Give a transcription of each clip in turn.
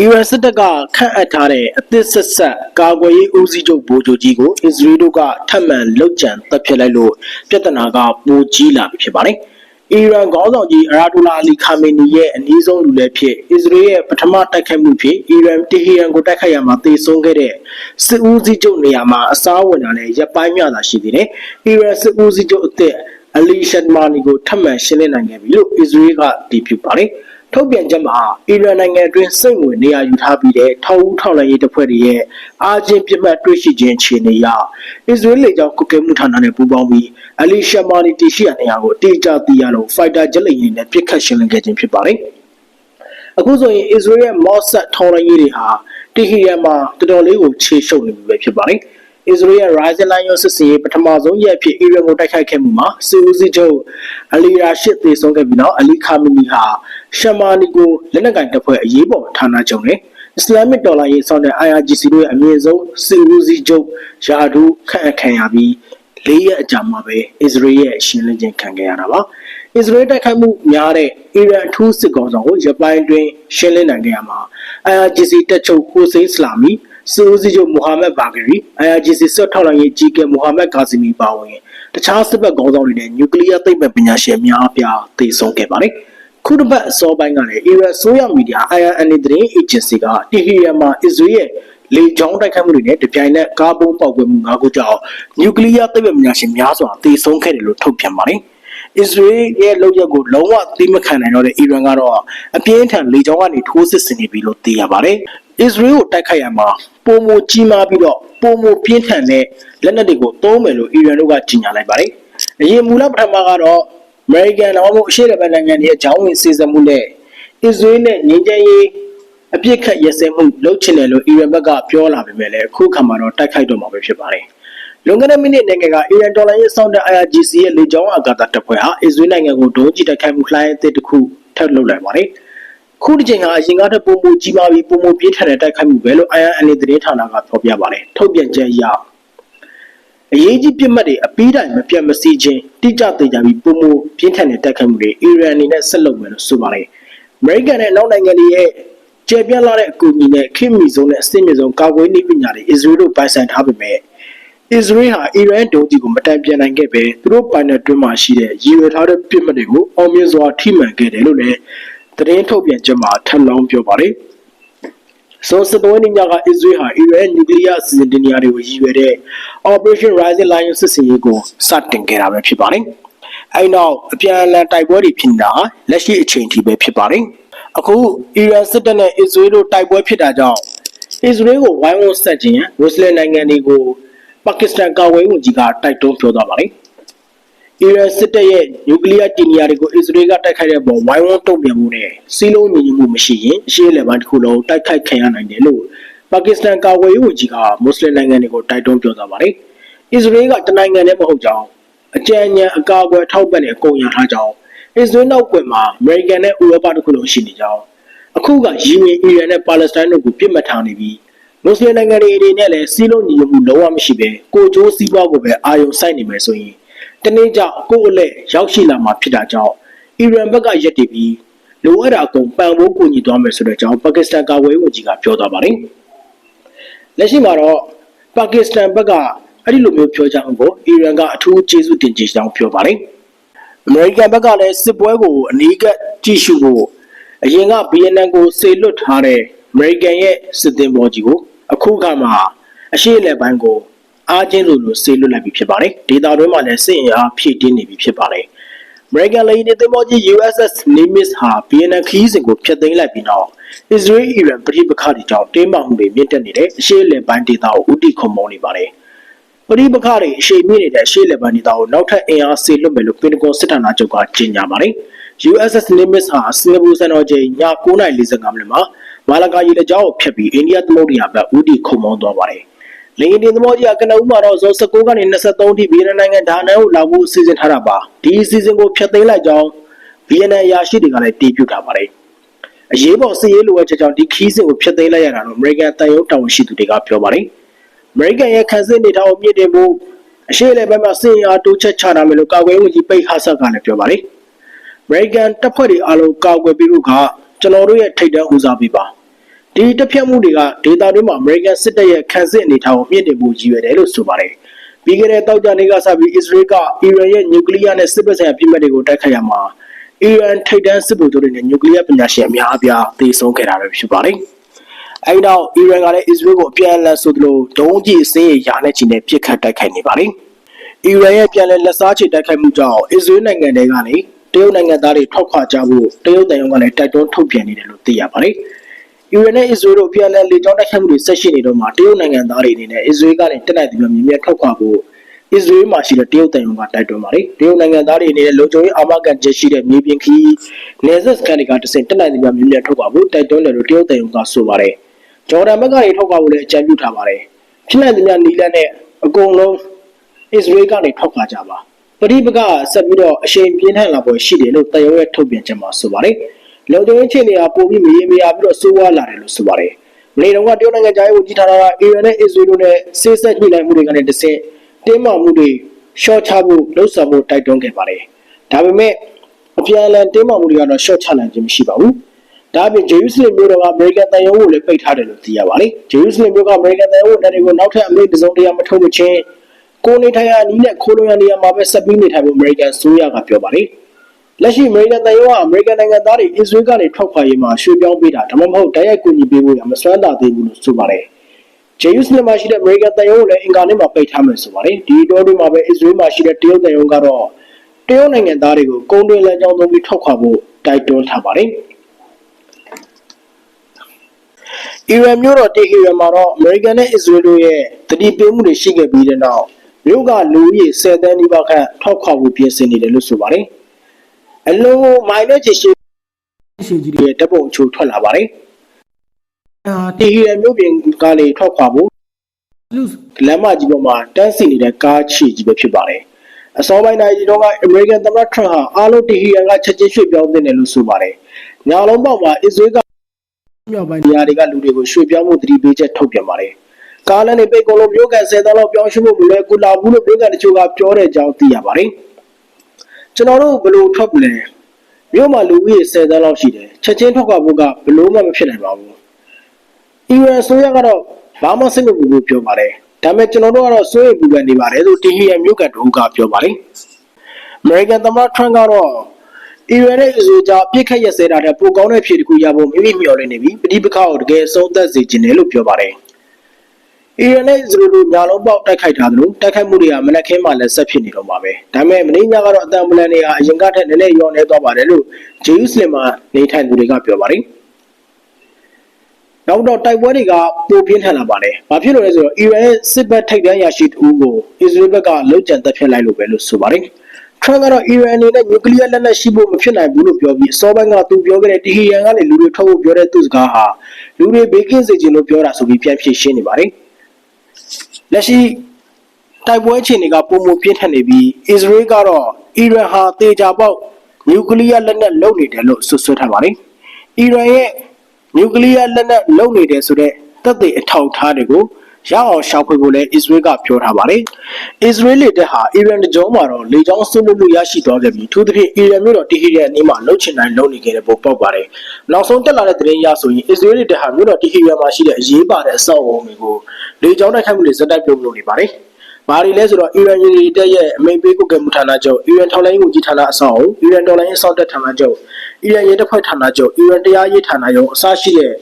အီရန်စစ်တပ်ကခန့်အပ်ထားတဲ့အသစ်ဆက်ဆက်ကာကွယ်ရေးဦးစီးချုပ်ဗိုလ်ချုပ်ကြီးကိုအစ္စရေးတို့ကထပ်မံလုတ်ကြံတပ်ဖြတ်လိုက်လို့ပြဿနာကပိုကြီးလာပြီဖြစ်ပါတယ်။အီရန်ခေါင်းဆောင်ကြီးအရာဒူလာအလီခါမေနီရဲ့အနည်းဆုံးလူလည်းဖြစ်အစ္စရေးရဲ့ပထမတိုက်ခိုက်မှုဖြစ်အီရန်တီဟီရန်ကိုတိုက်ခိုက်ရမှာတေဆုံးခဲ့တဲ့စစ်ဦးစီးချုပ်နေရာမှာအစားဝင်တာလည်းရပ်ပိုင်းမျှသာရှိသေးတယ်။အီရန်စစ်ဦးစီးချုပ်အသစ်အလီရှန်မာနီကိုထပ်မံရှင်းလင်းနိုင်ခဲ့ပြီလို့အစ္စရေးကတည်ပြုပါတယ်။ ထုတ်ပြန်ချက်မှာအီရန်နိုင်ငံအတွင်းစိတ်ဝင်နေရာယူထားပြီးတဲ့ထောက်ဦးထောက်လှမ်းရေးတပ်ဖွဲ့တွေရဲ့အာချင်းပြစ်မှတ်တွေ့ရှိခြင်းအခြေအနေအရအစ္စရေးလေကြောင်းကုကဲမှုဌာနနဲ့ပူးပေါင်းပြီးအလီရှမာနီတီရှိရာနေရာကိုအတိအကျသိရလို့ဖိုက်တာဂျက်လိန်တွေနဲ့ပစ်ခတ်ရှင်းလင်းခဲ့ခြင်းဖြစ်ပါတယ်။အခုဆိုရင်အစ္စရေးရဲ့မော့ဆတ်ထောက်လှမ်းရေးတွေဟာတီဟီရန်မှာတော်တော်လေးကိုခြေရှုပ်နေပြီပဲဖြစ်ပါတယ်။ အစ္စရေးရဲ့ Rising Lion စစ်စင်ရေးပထမဆုံးရက်ဖြစ်အီရန်ကိုတိုက်ခိုက်ခဲ့မှုမှာစစ်ဦးစီးချုပ်အလီရာရှစ်သေဆုံးခဲ့ပြီးနောက်အလီခါမီနီဟာရှမာနီကိုလက်နက်ကင်တပ်ဖွဲ့အရေးပေါ်ဌာနချုပ်နဲ့အစ္စလာမစ်တော်လှန်ရေးဆောင်တဲ့ IRGC တို့ရဲ့အမြင့်ဆုံးစစ်ဦးစီးချုပ်ယာဒူခန့်အပ်ခံရပြီးလေးရက်အကြာမှာပဲအစ္စရေးရဲ့ရှင်းလင်းခြင်းခံခဲ့ရတာပါအစ္စရေးတိုက်ခိုက်မှုများတဲ့အီရန်အထူးစစ်ကောင်ဆောင်ကိုရပိုင်းတွင်ရှင်းလင်းနိုင်ခဲ့ရမှာ IRGC တပ်ချုပ်ဟိုစိန်စလာမီ စစ်ဦးစီးချုပ်မိုဟာမက်ဘာဂရီ IRGC စစ်ထောက်လှမ်းရေးကြီးကဲမိုဟာမက်ကာစီမီပါဝင်တခြားစစ်ဘက်ခေါင်းဆောင်တွေနဲ့နျူကလ িয়ার သိပ္ပံပညာရှင်များအပြားသိဆုံးခဲ့ပါတယ်။ခုတစ်ပတ်အစောပိုင်းကလည်းအီရန်ဆိုရမီဒီယာ IRNA သတင်းအေဂျင်စီကတီဟီရန်မှာအစ္စရေးရဲ့လေကြောင်းတိုက်ခိုက်မှုတွေနဲ့တပြိုင်နက်ကားဘုံပေါက်ကွဲမှု၅ခုကြောင့်နျူကလ িয়ার သိပ္ပံပညာရှင်များစွာသေဆုံးခဲ့တယ်လို့ထုတ်ပြန်ပါတယ်။အစ္စရေးရဲ့လုပ်ရက်ကိုလုံးဝသိမခံနိုင်တော့တဲ့အီရန်ကတော့အပြင်းထန်လေကြောင်းကနေထိုးစစ်ဆင်နေပြီလို့သိရပါတယ်။ အစ္စရေးကိုတိုက်ခိုက်ရမှာပုံမကြီးမားပြီးတော့ပုံမပြင်းထန်တဲ့လက်နက်တွေကိုသုံးမယ်လို့အီရန်တို့ကကြေညာလိုက်ပါတယ်။အရင်မူလပထမကတော့ American တော့မဟုတ်အရှေ့ဘက်နိုင်ငံတွေရဲ့ဂျောင်းဝင်စီစဉ်မှုနဲ့အစ္စရေးနဲ့ငြိမ်းချမ်းရေးအပြစ်ခတ်ရစဲမှုလုပ်ချင်တယ်လို့အီရန်ဘက်ကပြောလာပေမဲ့လည်းအခုခါမှာတော့တိုက်ခိုက်တော့မှာပဲဖြစ်ပါတယ်။လွန်ခဲ့တဲ့မိနစ်နိုင်ငံကအီရန်ဒေါ်လာရေးစောင့်တဲ့ IRGC ရဲ့လေကြောင်းအာကာသတပ်ဖွဲ့ဟာအစ္စရေးနိုင်ငံကိုဒုံးကျည်တိုက်ခိုက်မှုလှိုင်းအသစ်တစ်ခုထပ်လုပ်လိုက်ပါတယ်။ ခုတစ်ချိန်ဟာအရင်ကတည်းကပုံမကြီးမားပြီးပုံမပြင်းထန်တဲ့တိုက်ခိုက်မှုပဲလို့ IRN သတင်းဌာနကဖော်ပြပါတယ်ထုတ်ပြန်ချက်အရအရေးကြီးပြစ်မှတ်တွေအပီးတိုင်မပြတ်မစီခြင်းတိကျသေးကြပြီးပုံမပြင်းထန်တဲ့တိုက်ခိုက်မှုတွေအီရန်အနေနဲ့ဆက်လုပ်မယ်လို့ဆိုပါတယ်အမေရိကန်နဲ့နောက်နိုင်ငံတွေရဲ့ကျေပြန့်လာတဲ့အကူအညီနဲ့ခင်မီဆုံးနဲ့အဆင့်မြင့်ဆုံးကာကွယ်နည်းပညာတွေအစ္စရေးတို့ပိုင်ဆိုင်ထားပေမဲ့အစ္စရေးဟာအီရန်ဒုံးကြီးကိုမတန်ပြန်နိုင်ခဲ့ပဲသူတို့ပိုင်နယ်တွင်းမှာရှိတဲ့ရည်ရွယ်ထားတဲ့ပြစ်မှတ်တွေကိုအောင်မြင်စွာထိမှန်ခဲ့တယ်လို့လည်း သတင်းထုတ်ပြန်ချက်မှာထပ်လောင်းပြောပါတယ်။ဆိုစပွဲနေညကအစ္စရေးဟာအီရန်နျူကလ িয়ার စီစဉ်တင်ညာတွေကိုရည်ရွယ်တဲ့ Operation Rising Lion စစ်စင်ရေးကိုစတင်ခဲ့တာပဲဖြစ်ပါတယ်။အဲဒီနောက်အပြန်အလှန်တိုက်ပွဲတွေဖြစ်နေတာလက်ရှိအချိန်ထိပဲဖြစ်ပါတယ်။အခုအီရန်စစ်တပ်နဲ့အစ္စရေးတို့တိုက်ပွဲဖြစ်တာကြောင့်အစ္စရေးကိုဝိုင်းဝန်းဆက်ခြင်းမွတ်စလင်နိုင်ငံတွေကိုပါကစ္စတန်ကာဝေးဝန်ကြီးကတိုက်တွန်းပြောသွားပါတယ်။ အီရန်စစ်တပ်ရဲ့နျူကလ িয়ার တင်ညာတွေကိုအစ္စရေးကတိုက်ခိုက်တဲ့ပေါ်ဝိုင်းဝန်းတုံ့ပြန်မှုနဲ့စီးလုံးညီညွတ်မှုမရှိရင်အရှေ့လက်ပိုင်းတစ်ခုလုံးတိုက်ခိုက်ခံရနိုင်တယ်လို့ပါကစ္စတန်ကာကွယ်ရေးဝန်ကြီးကမွတ်စလင်နိုင်ငံတွေကိုတိုက်တွန်းပြောသွားပါတယ်။အစ္စရေးကတနိုင်ငံနဲ့မဟုတ်ကြောင်းအကြံဉာဏ်အကာအကွယ်ထောက်ပံ့တဲ့အကုန်ရထားကြောင်းအစ္စရေးနောက်ကွယ်မှာအမေရိကန်နဲ့ဥရောပတစ်ခုလုံးရှိနေကြောင်းအခုကယီမင်အီရန်နဲ့ပါလက်စတိုင်းတို့ကိုပြစ်မှတ်ထားနေပြီးမွတ်စလင်နိုင်ငံတွေအနေနဲ့လည်းစီးလုံးညီညွတ်မှုလုံးဝမရှိပဲကိုကြိုးစည်းပွားကိုပဲအာရုံစိုက်နေမယ်ဆိုရင် တနေ့ကျကိုယ့်အလက်ရောက်ရှိလာမှာဖြစ်တာကြောင့်အီရန်ဘက်ကရက်တည်ပြီးလိုအပ်တာအကုန်ပံ့ပိုးကူညီသွားမယ်ဆိုတဲ့အကြောင်းပါကစ္စတန်ကာကွယ်ရေးဝန်ကြီးကပြောသွားပါတယ်။လက်ရှိမှာတော့ပါကစ္စတန်ဘက်ကအဲ့ဒီလိုမျိုးပြောကြအောင်ကိုအီရန်ကအထူးကျေးဇူးတင်ကြကြောင်းပြောပါတယ်။အမေရိကန်ဘက်ကလည်းစစ်ပွဲကိုအနီးကပ်ကြည့်ရှုဖို့အရင်က BNN ကိုစေလွတ်ထားတဲ့အမေရိကန်ရဲ့စစ်သည်ဘောကြီးကိုအခုခါမှာအရှိအလက်ပိုင်းကို အားချင်းလိုလိုဆေးလွတ်လိုက်ပြီဖြစ်ပါတယ်ဒေတာတွင်းမှာလည်းစစ်အင်အားဖြည့်တင်းနေပြီဖြစ်ပါတယ် American လေယာဉ်သင်္ဘောကြီး USS Nimitz ဟာ BNN ခီးစဉ်ကိုဖျက်သိမ်းလိုက်ပြီးနောက် Israel Iran ပြည်ပခါတွေကြောင့်တင်းမာမှုတွေမြင့်တက်နေတဲ့အရှေ့လယ်ပိုင်းဒေသကိုဥတီခုံမောင်းနေပါတယ်ပြည်ပခါတွေအရှိန်မြင့်နေတဲ့အရှေ့လယ်ပိုင်းဒေသကိုနောက်ထပ်အင်အားဆေးလွတ်မယ်လို့ပင်တဂွန်စစ်ဌာနချုပ်ကကြေညာပါတယ် USS Nimitz ဟာစင်ကာပူစံတော်ချိန်ည9:45မိနစ်မှာမာလာကာရေလက်ကြားကိုဖျက်ပြီးအိန္ဒိယသမုဒ္ဒရာဘက်ဥတီခုံမောင်းသွားပါတယ် လေရင်တင်သဘောကြီးကကနဦးမှာတော့ဇွန်19ကနေ23ထိဗီယက်နမ်နိုင်ငံဒါနန်ကိုလာဖို့စီစဉ်ထားတာပါဒီအစီအစဉ်ကိုဖျက်သိမ်းလိုက်ကြောင်းဗီယက်နမ်ရာရှိတွေကလည်းတည်ပြုထားပါတယ်အရေးပေါ်စစ်ရေးလိုအပ်ချက်ကြောင့်ဒီခီးစဉ်ကိုဖျက်သိမ်းလိုက်ရတာတော့အမေရိကန်တန်ရုံးတာဝန်ရှိသူတွေကပြောပါတယ်အမေရိကန်ရဲ့ခံစစ်နေထောင်မြင့်တင်ဖို့အရှိလေဘက်မှာစစ်အားတိုးချက်ချတာမယ်လို့ကာကွယ်ရေးဝန်ကြီးပိတ်ဟာဆက်ကလည်းပြောပါတယ်အမေရိကန်တပ်ဖွဲ့တွေအားလုံးကာကွယ်ပြီးလို့ကကျွန်တော်တို့ရဲ့ထိပ်တန်းဦးစားပေးပါ ဒီတက်ဖြတ်မှုတွေကဒေတာတွင်းမှာ American စစ်တပ်ရဲ့ခံစစ်အနေအထားကိုမြင့်တင်ဖို့ရည်ရွယ်တယ်လို့ဆိုပါတယ်။ပြီးခဲ့တဲ့တောက်ကြနေ့ကစပြီး Israel ကအီရန်ရဲ့နျူကလ িয়ার နဲ့စစ်ပက်ဆိုင်ရာပြစ်မှတ်တွေကိုတိုက်ခိုက်ရမှာအီရန်ထိပ်တန်းစစ်ဗိုလ်ချုပ်တွေနဲ့နျူကလ িয়ার ပညာရှင်အများအပြားသေဆုံးခဲ့တာပဲဖြစ်ပါတယ်။အဲဒီနောက်အီရန်ကလည်း Israel ကိုအပြန်အလှန်ဆိုသလိုဒုံးကျည်အစင်းရရာနဲ့ချီနဲ့ပစ်ခတ်တိုက်ခိုက်နေပါတယ်။အီရန်ရဲ့ပြန်လည်လက်စားချေတိုက်ခိုက်မှုကြောင့် Israel နိုင်ငံတွေကနေတရုတ်နိုင်ငံသားတွေထောက်ခွာကြဖို့တရုတ်တန်ယုံကလည်းတိုက်တွန်းထုတ်ပြန်နေတယ်လို့သိရပါတယ်။ အီရန်နဲ့အစ္စရေးတို့ပြန်လည်လေကြောင်းတိုက်ခိုက်မှုတွေဆက်ရှိနေတော့မှတရုတ်နိုင်ငံသားတွေအနေနဲ့အစ္စရေးကနေတက်နိုင်တဲ့မြင်မြတ်ထောက်ခွာဖို့အစ္စရေးမှာရှိတဲ့တရုတ်တန်ယုံကတိုက်တွန်းပါတယ်။တရုတ်နိုင်ငံသားတွေအနေနဲ့လုံခြုံရေးအာမခံချက်ရှိတဲ့မြေပြင်ခီးနေဆက်စကန်တွေကတဆင့်တက်နိုင်တဲ့မြင်မြတ်ထောက်ခွာဖို့တိုက်တွန်းတယ်လို့တရုတ်တန်ယုံကဆိုပါတယ်။ဂျော်ဒန်ဘက်ကနေထောက်ခွာဖို့လည်းအကြံပြုထားပါတယ်။ဖြစ်နိုင်တဲ့မြနီလန်နဲ့အကုန်လုံးအစ္စရေးကနေထောက်ခွာကြပါ။ပရိပကဆက်ပြီးတော့အရှိန်ပြင်းထန်လာပေါ်ရှိတယ်လို့တန်ယုံရဲ့ထုတ်ပြန်ချက်မှာဆိုပါတယ်။ လုံခြုံရေးအခြေအနေကပိုပြီးမရေမရာပြီးတော့ဆိုးဝါးလာတယ်လို့ဆိုပါတယ်။မနေ့တုန်းကတရုတ်နိုင်ငံသားရေးဝန်ကြီးဌာနကအီရန်နဲ့အစ္စရေးတို့နဲ့ဆေးဆက်ညှိနှိုင်းမှုတွေကနေတဆင့်တင်းမာမှုတွေရှော့ချဖို့လှုံ့ဆော်မှုတိုက်တွန်းခဲ့ပါတယ်။ဒါပေမဲ့အပြန်အလှန်တင်းမာမှုတွေကတော့ရှော့ချနိုင်ခြင်းမရှိပါဘူး။ဒါအပြင်ဂျေရုဆလင်မြို့တော်ကအမေရိကန်တန်ယုံကိုလည်းပိတ်ထားတယ်လို့သိရပါတယ်။ဂျေရုဆလင်မြို့ကအမေရိကန်တန်ယုံကိုလည်းတွေကိုနောက်ထပ်အမေရိကန်စုံတရားမထုတ်မချင်းကိုနေထိုင်ရာအနီးနဲ့ခိုးလုံရနေရာမှာပဲဆက်ပြီးနေထိုင်ဖို့အမေရိကန်ဆိုရကပြောပါတယ်။ လက်ရှိအမေရိကန်တန်ယုံကအမေရိကန်နိုင်ငံသားတွေအစ္စရေးကနေထွက်ခွာရေးမှာရွှေ့ပြောင်းပေးတာဒါမှမဟုတ်တိုက်ရိုက်ကူညီပေးဖို့ရမစွမ်းသာသေးဘူးလို့ဆိုပါတယ်။ဂျေရုဆလင်မှာရှိတဲ့အမေရိကန်တန်ယုံကိုလည်းအင်ကာနေ့မှာပိတ်ထားမယ်ဆိုပါတယ်။ဒီတော့ဒီမှာပဲအစ္စရေးမှာရှိတဲ့တရုတ်တန်ယုံကတော့တရုတ်နိုင်ငံသားတွေကိုကုန်တွင်လမ်းကြောင်းသုံးပြီးထွက်ခွာဖို့တိုက်တွန်းထားပါတယ်။အီရန်မြို့တော်တေဟီရန်မှာတော့အမေရိကန်နဲ့အစ္စရေးတို့ရဲ့တတိပေးမှုတွေရှိခဲ့ပြီးတဲ့နောက်မြို့ကလူဦးရေ10တန်းနီးပါးခန့်ထောက်ခွာဖို့ပြင်ဆင်နေတယ်လို့ဆိုပါတယ်။ အလုံးမိုင်နဲ့ချီရှိရှိကြီးတွေတပ်ပုံအချို့ထွက်လာပါတယ်။အာတေဟီရန်မြို့ပြင်ကနေထောက်ခွာဖို့လမ်းမကြီးပေါ်မှာတန်းစီနေတဲ့ကားချီကြီးပဲဖြစ်ပါတယ်။အစောပိုင်းတိုင်းဒီတော့ကအမေရိကန်သမ္မတထရန့်ဟာအားလုံးတေဟီရန်ကချက်ချင်းရွှေ့ပြောင်းသင့်တယ်လို့ဆိုပါတယ်။ညာလုံးပေါက်မှာအစ္စရေးကမြောက်ပိုင်းနေရာတွေကလူတွေကိုရွှေ့ပြောင်းမှုတတိပေးချက်ထုတ်ပြန်ပါတယ်။ကားလမ်းတွေပိတ်ကုန်လို့မြို့ကန်10တန်းလောက်ပြောင်းရွှေ့ဖို့မလွယ်ကူလာဘူးလို့မြို့ကန်တချို့ကပြောတဲ့အကြောင်းသိရပါတယ်။ ကျွန်တော်တို့ဘယ်လိုထွက်ပလဲမြို့မှာလူဦးရေ10တန်းလောက်ရှိတယ်။ချက်ချင်းထွက်ခွာဖို့ကဘယ်လို့မှမဖြစ်နိုင်ပါဘူး။အီရန်ဆိုရကတော့ဘာမှစိတ်မပူဘူးပြောပါတယ်။ဒါပေမဲ့ကျွန်တော်တို့ကတော့စိုးရိမ်ပူပန်နေပါတယ်လို့တီဟီယန်မြို့ကန်တို့ကပြောပါတယ်။ American သမ္မတထရန့်ကတော့အီရန်နဲ့အစ္စရေးကြားပြစ်ခတ်ရက်စဲတာတဲ့ပိုကောင်းတဲ့ဖြေတစ်ခုရဖို့မိမိမျှော်လင့်နေပြီးပဋိပက္ခကိုတကယ်အဆုံးသတ်စေခြင်းတယ်လို့ပြောပါတယ်။ အီရန်နဲ့အစ္စရေးတို့ညာလုံးပေါက်တိုက်ခိုက်ထားသလိုတိုက်ခိုက်မှုတွေကမနက်ခင်းမှလည်းဆက်ဖြစ်နေတော့မှာပဲ။ဒါပေမဲ့မင်းညကတော့အတန်ပလန်တွေဟာအရင်ကထက်နည်းနည်းလျော့နေသွားပါတယ်လို့ဂျေရုဆလင်မှာနေထိုင်သူတွေကပြောပါတယ်။နောက်တော့တိုက်ပွဲတွေကပိုပြင်းထန်လာပါတယ်။ဘာဖြစ်လို့လဲဆိုတော့အီရန်ရဲ့စစ်ဘက်ထိပ်တန်းရရှိသူကိုအစ္စရေးဘက်ကလုံခြံတပ်ဖြတ်လိုက်လို့ပဲလို့ဆိုပါတယ်။ထရန့်ကတော့အီရန်အနေနဲ့နျူကလ িয়ার လက်နက်ရှိဖို့မဖြစ်နိုင်ဘူးလို့ပြောပြီးအစောပိုင်းကသူပြောခဲ့တဲ့တီဟီရန်ကနေလူတွေထုတ်ဖို့ပြောတဲ့သူ့စကားဟာလူတွေဘေးကင်းစေခြင်းလို့ပြောတာဆိုပြီးပြန်ဖြေရှင်းနေပါတယ်။ လက်ရှိတိုက်ပွဲအခြေအနေကပုံမပြင်းထန်နေပြီးအစ္စရေးကတော့အီရန်ဟာတေချာပေါက်နျူကလ িয়ার လက်နက်လုပ်နေတယ်လို့ဆွဆွဲထားပါတယ်။အီရန်ရဲ့နျူကလ িয়ার လက်နက်လုပ်နေတယ်ဆိုတဲ့တပ်တွေအထောက်ထားတွေကို ရအောင်ရှာဖွေဖို့လည်းအစ္စရေးကပြောထားပါတယ်။အစ္စရေးလေတပ်ဟာအီရန်တကြောမှာတော့လေကြောင်းဆွမှုမှုရရှိသွားခဲ့ပြီးထို့သဖြင့်အီရန်မြို့တော်တီဟီရန်အနီးမှာလှုပ်ချင်တိုင်းလှုပ်နေခဲ့တဲ့ပုံပေါက်ပါတယ်။နောက်ဆုံးတက်လာတဲ့သတင်းအရဆိုရင်အစ္စရေးလေတပ်ဟာမြို့တော်တီဟီရန်မှာရှိတဲ့အရေးပါတဲ့အဆောက်အအုံတွေကိုလေကြောင်းတိုက်ခိုက်မှုတွေဇက်တိုက်ပြုလုပ်နေပါတယ်။ဘာတွေလဲဆိုတော့အီရန်ရေတပ်ရဲ့အမိန်ပေးကုတ်ကဲမှုဌာနချုပ်အီရန်ထောက်လိုင်းဝန်ကြီးဌာနအဆောက်အအုံအီရန်တော်လိုင်းအဆောက်တက်ဌာနချုပ်အီရန်ရေတပ်ဖွဲ့ဌာနချုပ်အီရန်တရားရေးဌာနရုံးအစရှိတဲ့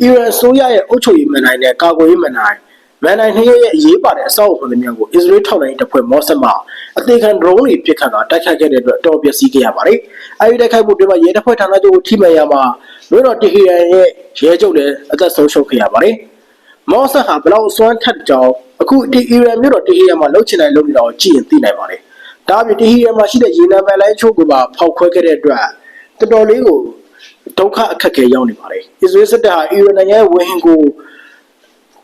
အီရန်ဆိုရရဲ့အုပ်ချုပ်ရေးမန်နိုင်နဲ့ကာကွယ်ရေးမန်နိုင် မန်နိုင်နှင်းရဲ့အရေးပါတဲ့အဆောက်အအုံတွေများကိုအစ္စရေးထောက်လိုင်းတပ်ဖွဲ့မော့ဆက်မှအသေးခံ drone တွေပစ်ခတ်တာတိုက်ခိုက်ခဲ့တဲ့အတွက်တော်ပျက်စီးခဲ့ရပါတယ်။အဲဒီတိုက်ခိုက်မှုတွေမှာရဲတပ်ဖွဲ့ဌာနချုပ်ကိုထိမှန်ရမှာမြို့တော်တီဟီရန်ရဲ့ရဲချုပ်လည်းအသက်ဆုံးရှုံးခဲ့ရပါတယ်။မော့ဆက်ဟာဘလောက်စွမ်းထက်ကြောင်အခုတီဟီရန်မြို့တော်တီဟီရန်မှာလှုပ်ချင်တိုင်းလှုပ်နေတာကိုကြည့်ရင်သိနိုင်ပါတယ်။ဒါအပြင်တီဟီရန်မှာရှိတဲ့ရေနံပန်လိုင်းချို့ကိုပါဖောက်ခွဲခဲ့တဲ့အတွက်တော်တော်လေးကိုဒုက္ခအခက်အခဲရောက်နေပါတယ်။အစ္စရေးစစ်တပ်ဟာအီရန်နိုင်ငံရဲ့ဝင်းဟင်ကို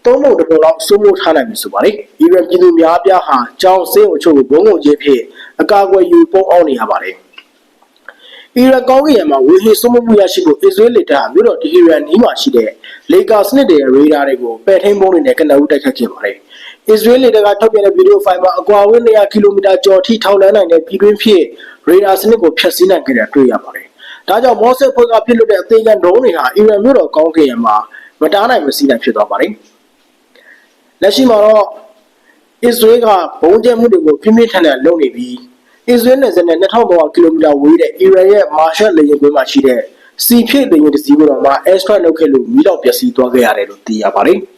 သုံးပုံတစ်ပုံလောက်စိုးမိုးထားနိုင်ပြီဆိုပါတယ်။အီရန်ပြည်သူများပြားဟာကြောင်စင်းအချို့ကိုဘုံကုန်ကြီးဖြစ်အကာအကွယ်ယူပုံအောင်နေရပါတယ်။အီရန်ကောင်းကင်မှာဝေဟင်စိုးမိုးမှုရရှိဖို့အစ္စရေးလက်ထပ်မြို့တော်တီဟီရန်နီးမှာရှိတဲ့လေကာစနစ်တွေရေဒါတွေကိုပယ်ထိန်ပုံးတွေနဲ့ကနအူးတိုက်ခတ်ခဲ့ပါတယ်။အစ္စရေးလက်ထက်ကထုတ်ပြန်တဲ့ဗီဒီယိုဖိုင်မှာအကွာအဝေး200ကီလိုမီတာကျော်ထိထောင်လန်းနိုင်တဲ့ပြည်တွင်းဖြစ်ရေဒါစနစ်ကိုဖျက်ဆီးနိုင်ခဲ့တာတွေ့ရပါတယ်။ဒါကြောင့်မော့ဆက်ဖွဲ့ကဖြစ်လို့တဲ့အသေးခံဒရုန်းတွေဟာအီရန်မြို့တော်ကောင်းကင်မှာမမတားနိုင်မစီးနိုင်ဖြစ်သွားပါတယ် လက်ရှိမှာတော့အစ္စရေးကဘုံကျဲမှုတွေကိုပြင်းပြင်းထန်ထန်လုပ်နေပြီးအစ္စရေးနယ်စပ်နဲ့2300ကီလိုမီတာဝေးတဲ့အီရန်ရဲ့မာရှယ်လေယာဉ်ကွင်းမှာရှိတဲ့စီဖြစ်လေယာဉ်တစ်စီးကိုတော့မှ extra လုပ်ခဲ့လို့မိတော့ပျက်စီးသွားခဲ့ရတယ်လို့သိရပါတယ်။